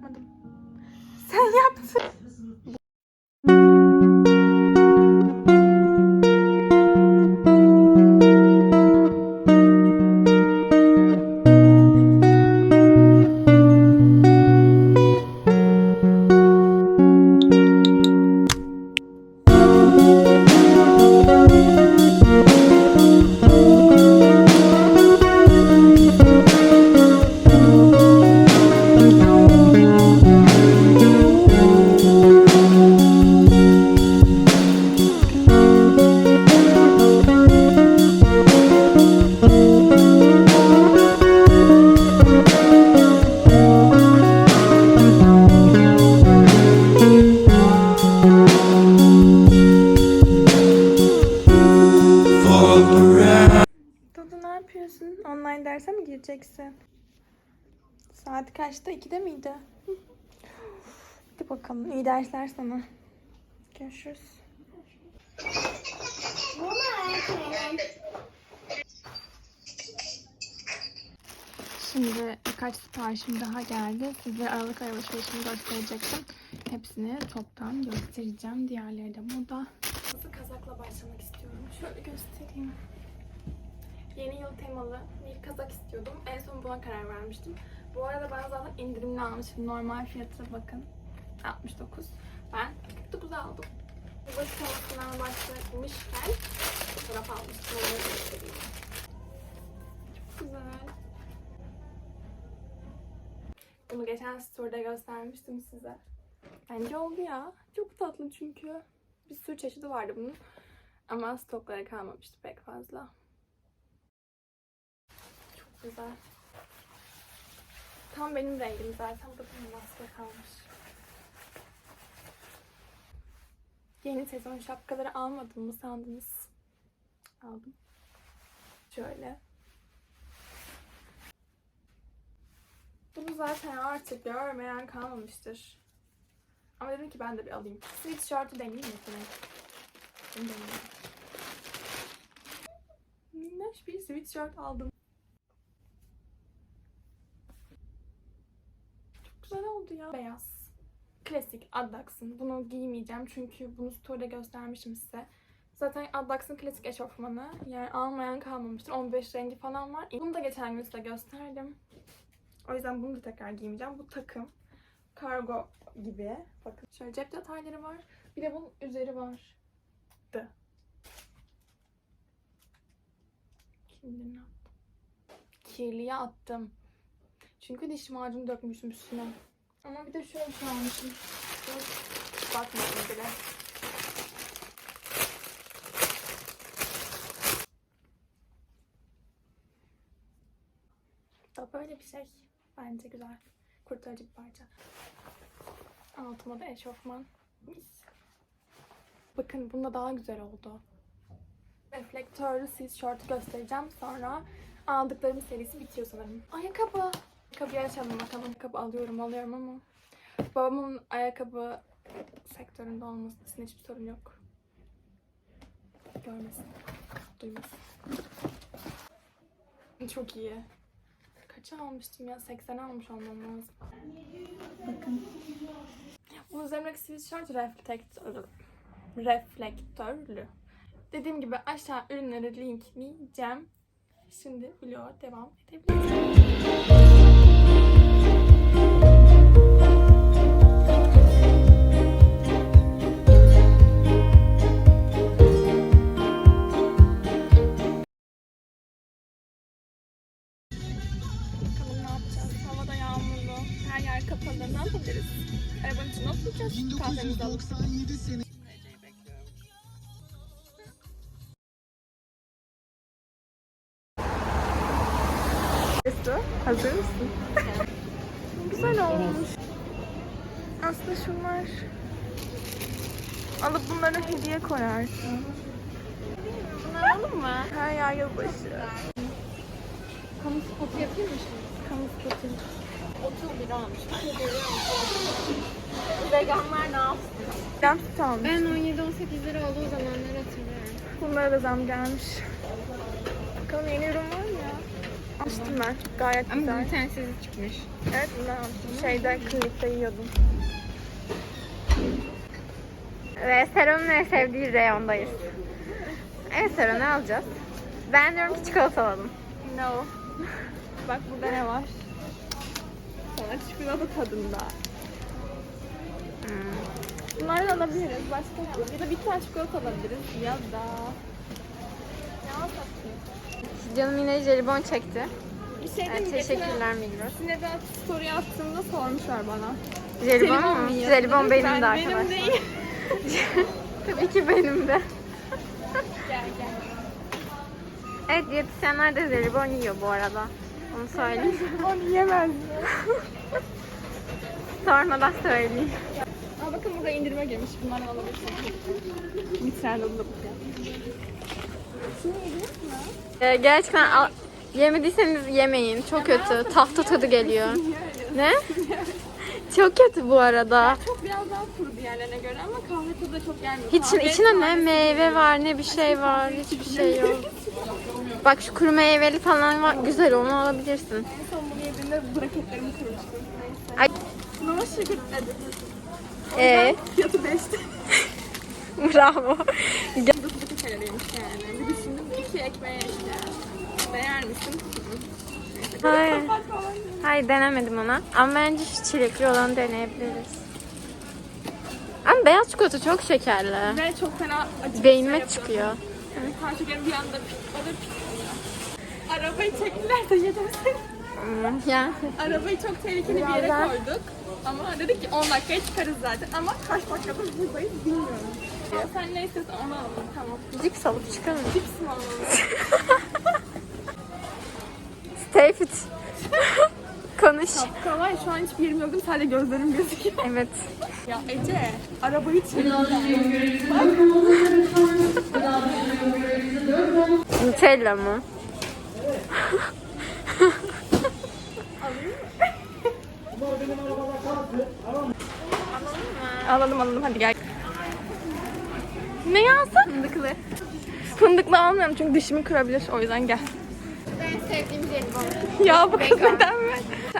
yapmadım. Sen yaptın. Dudu ne gireceksin? Saat kaçta? 2'de miydi? Hadi bakalım. İyi dersler sana. Görüşürüz. Şimdi birkaç siparişim daha geldi. Size Aralık ay alışverişimi gösterecektim. Hepsini toptan göstereceğim. Diğerleri de burada. Kazakla başlamak istiyorum. Şöyle göstereyim. Yeni yıl temalı bir kazak istiyordum. En son buna karar vermiştim. Bu arada ben zaten indirimli almıştım. Normal fiyatı bakın. 69. Ben 49 aldım. Yılbaşı temasından başlamışken fotoğraf almıştım. Çok güzel. Bunu geçen story'de göstermiştim size. Bence oldu ya. Çok tatlı çünkü. Bir sürü çeşidi vardı bunun. Ama stoklara kalmamıştı pek fazla. Güzel. Tam benim rengim zaten. Bakın maske kalmış. Yeni sezon şapkaları almadım mı sandınız? Aldım. Şöyle. Bunu zaten artık görmeyen kalmamıştır. Ama dedim ki ben de bir alayım. Sweatshirt'ü deneyeyim mi sana? Minnoş bir sweatshirt aldım. Çok ya. Beyaz. Klasik Addax'ın. Bunu giymeyeceğim çünkü bunu story'de göstermişim size. Zaten Addax'ın klasik eşofmanı. Yani almayan kalmamıştır. 15 rengi falan var. Bunu da geçen gün size gösterdim. O yüzden bunu da tekrar giymeyeceğim. Bu takım. Kargo gibi. Bakın şöyle cep detayları var. Bir de bunun üzeri var. Dı. Şimdi ne yaptım? Kirliye attım. Çünkü diş macunu dökmüşüm üstüne. Ama bir de şöyle almışım. Bakmadım bile. Da böyle bir şey. Bence güzel. Kurtarıcı bir parça. Altıma da eşofman. Mis. Bakın bunda daha güzel oldu. Reflektörlü sis şort göstereceğim. Sonra aldıklarım serisi bitiyor sanırım. Ayakkabı. Ayakkabıyı açalım bakalım. Ayakkabı alıyorum alıyorum ama babamın ayakkabı sektöründe olmasının hiçbir sorun yok. Görmesin. Duymasın. Çok iyi. Kaça almıştım ya? 80 almış olmam lazım. Bakın. Bunun üzerindeki sweatshirt reflektörlü. Reflektörlü. Dediğim gibi aşağı ürünleri linkleyeceğim. Şimdi vloga devam edebiliriz. Hazır mısın? Güzel olmuş. Aslında şunlar. Alıp bunları hediye koyarsın. Bunları alalım mı? Her yer yılbaşı. Kamu spotu yapayım mı şimdi? Kamu spotu. 30 lira almış. Veganlar ne yapsın? Krem süt almış. Ben 17-18 lira olduğu zamanları hatırlıyorum. Bunlara da zam gelmiş. Bakalım yeni ürün var mı? Açtım ben. Gayet Ama güzel. glutensiz çıkmış. Evet bundan almıştım. Şeyde klinikte yiyordum. Ve Seron'un en sevdiği reyondayız. Evet Seron ne alacağız? Ben diyorum ki çikolata alalım. No. Bak burada ne var? Sana çikolata tadında. Hmm. Bunlardan alabiliriz. Başka ne alabiliriz? Ya da bir tane çikolata alabiliriz. Ya da... Canım yine jelibon çekti. Bir şey Evet, diyeyim mi? teşekkürler Migros. Sineden story attığımda sormuşlar bana. Jelibon mu? mu? Jelibon benim ben- de arkadaşlar. Benim değil. Tabii ki benim de. gel gel. Evet diyetisyenler de jelibon yiyor bu arada. Onu söyleyeyim. Onu yiyemez. Sormadan söyleyeyim. Aa bakın burada indirime girmiş. Bunlardan alabilirsiniz. Bir tane alıp Ee, gerçekten al- yemediyseniz yemeyin. Çok kötü. Tahta tadı geliyor. Ne? Çok kötü bu arada. Çok biraz daha kuru diğerlerine göre ama kahve tadı da çok gelmiyor. Hiç Kahve içinde ne meyve var ne bir şey var. Hiçbir şey yok. Bak şu kuru meyveli falan var. Güzel onu alabilirsin. En son bunu yediğimde braketlerimi kırmıştım. Neyse. Ay. Sugar added. Ee, Fiyatı 5'ti. bravo. Gel- 9 kaloriymiş yani. Bir düşündüm iki ekmeğe işte. Değer misin? Hayır. Hayır denemedim ona. Ama bence şu çilekli olanı deneyebiliriz. Ama beyaz çikolata çok şekerli. Ve çok fena acı. Beynime şey çıkıyor. Evet, kan şekerim bir anda pikliyor. Arabayı çektiler de. Hmm, Yani Arabayı çok tehlikeli bir yere koyduk. Ama dedik ki 10 dakikaya çıkarız zaten. Ama kaç dakikada buradayız bilmiyorum. Ya sen ne istiyorsan onu alalım. Tamam. cips alıp çıkalım. Cips mi alalım? Stay fit. Konuş. Şapka var şu an hiçbir yerim yok. Sadece gözlerim gözüküyor. Evet. Ya Ece, arabayı çektiler. Nutella mı? Alalım alalım hadi gel. Ne alsak? Fındıklı. Fındıklı almıyorum çünkü dişimi kırabilir. O yüzden gel. Ben sevdiğim jelibon. Ya bu kız neden mi?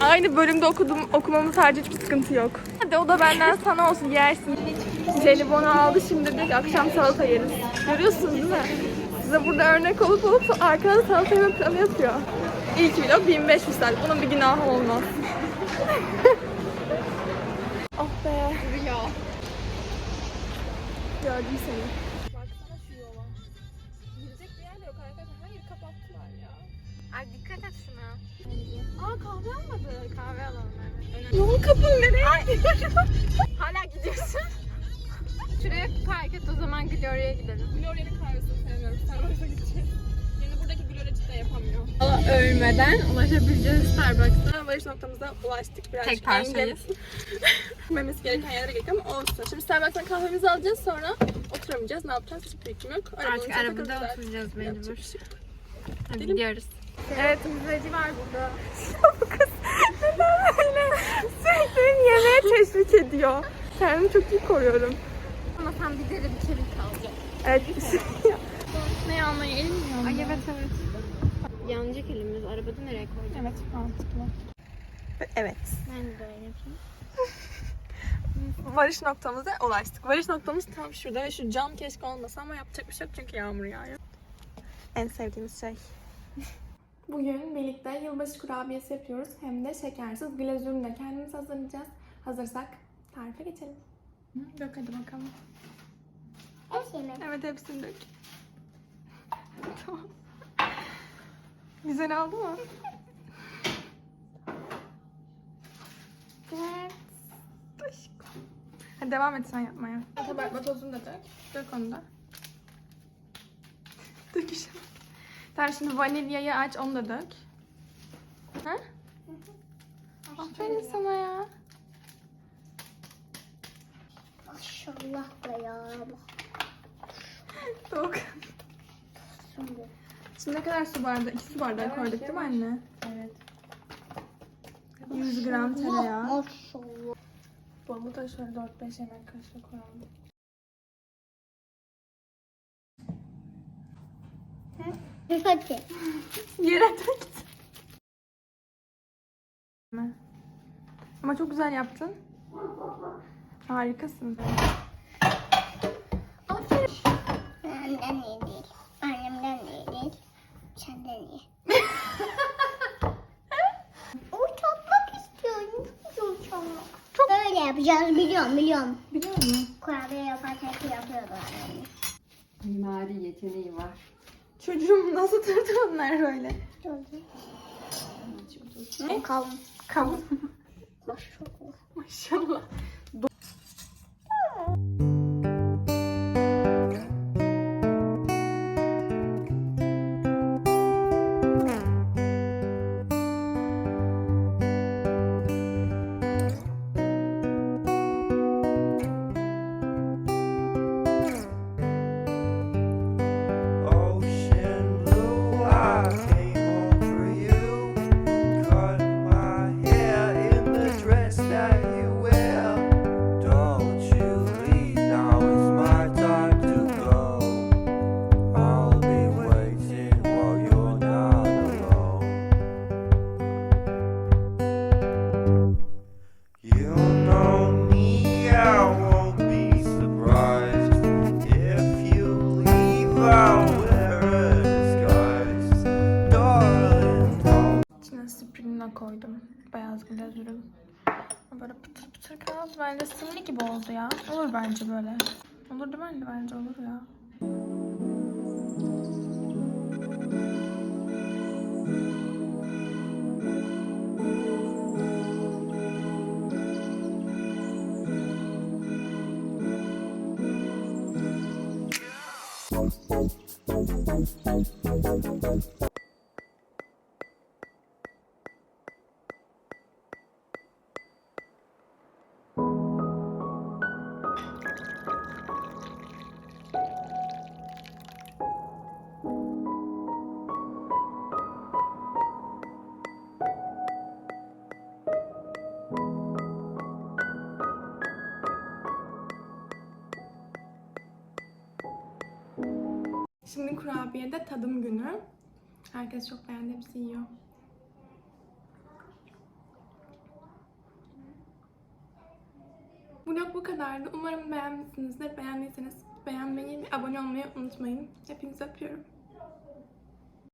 Aynı bölümde okudum, okumamız harici hiçbir sıkıntı yok. Hadi o da benden sana olsun yersin. Jelibonu aldı şimdi dedik akşam salata yeriz. Görüyorsunuz değil mi? Size burada örnek olup olup arkada salata yeme planı yapıyor. İlk vlog 1500 misal. Bunun bir günahı olmaz. oh be. Rüya. Gördüm seni. Baksana şu yola. Girecek bir yer de yok arkadaşlar. Hayır kapattılar ya. Ay dikkat et şuna. Aa kahve almadık. Kahve alalım evet. Yol kapalı nereye Hala gidiyorsun. Şuraya park et o zaman Gloria'ya gidelim. Gloria'nın kahvesini sevmiyorum. Starbucks'a gideceğiz. Cidden yapamıyor. Valla ölmeden ulaşabileceğiz Starbucks'a. Varış noktamıza ulaştık. Birazcık Tek parçayız. Gitmemiz gereken yerlere geldik ama olsun. Şimdi Starbucks'tan kahvemizi alacağız sonra oturamayacağız. Ne yapacağız? Hiçbir fikrim yok. Arabanın Artık arabada oturacağız mecbur. şey. Hadi gidiyoruz. Evet. Temizleci var burada. Bu kız neden böyle sürekli yemeğe teşvik ediyor. Kendimi çok iyi koruyorum. Ama sen bir deri bir kemik alacak. Evet. ne almayı elim mi yandı? Ay evet evet. Yanacak elimiz. Arabada nereye koyacağız? Evet mantıklı. Evet. Ben de böyle yapayım. Varış noktamıza ulaştık. Varış noktamız tam şurada ve şu cam keşke olmasa ama yapacak bir şey yok çünkü yağmur yağıyor. En sevdiğimiz şey. Bugün birlikte yılbaşı kurabiyesi yapıyoruz. Hem de şekersiz. Glazürünü de kendimiz hazırlayacağız. Hazırsak tarife geçelim. Dök hadi bakalım. Hepsini. Evet hepsini dök. tamam. Güzel oldu mu? Evet. Aşkım. Hadi devam et sen yapmaya. Kabartma tozunu da dök. Dök onu da. Döküşem. Tamam şimdi vanilyayı aç onu da dök. Ha? Aferin sana ya. Maşallah da ya. Soğuk. Şimdi. Şimdi ne kadar su bardağı? İki su bardağı koyduk değil mi anne? Evet. 100 gram tereyağı. Maşallah. Bunu da şöyle 4-5 yemek kaşığı koyalım. Hadi. Yere döktüm. Ama çok güzel yaptın. Harikasın. Aferin. Annemden iyi değil. İyi. uçakmak istiyorum. Uçakmak. Çok Böyle yapacağız biliyorum biliyorum. Biliyor musun? Kurabiye hep yapıyordu annem. Mimari yeteneği var. Çocuğum nasıl durdu onlar böyle? Ne? Kalın. Kalın. Maşallah. Maşallah. Beyaz glazürün. Böyle pıtır pıtır kaldı. Bence simli gibi oldu ya. Olur bence böyle. Olur değil mi? Bence olur ya. Şimdi kurabiyede tadım günü. Herkes çok beğendi. Hepsi yiyor. Vlog bu kadardı. Umarım beğenmişsinizdir. Beğendiyseniz beğenmeyi ve abone olmayı unutmayın. Hepinizi öpüyorum.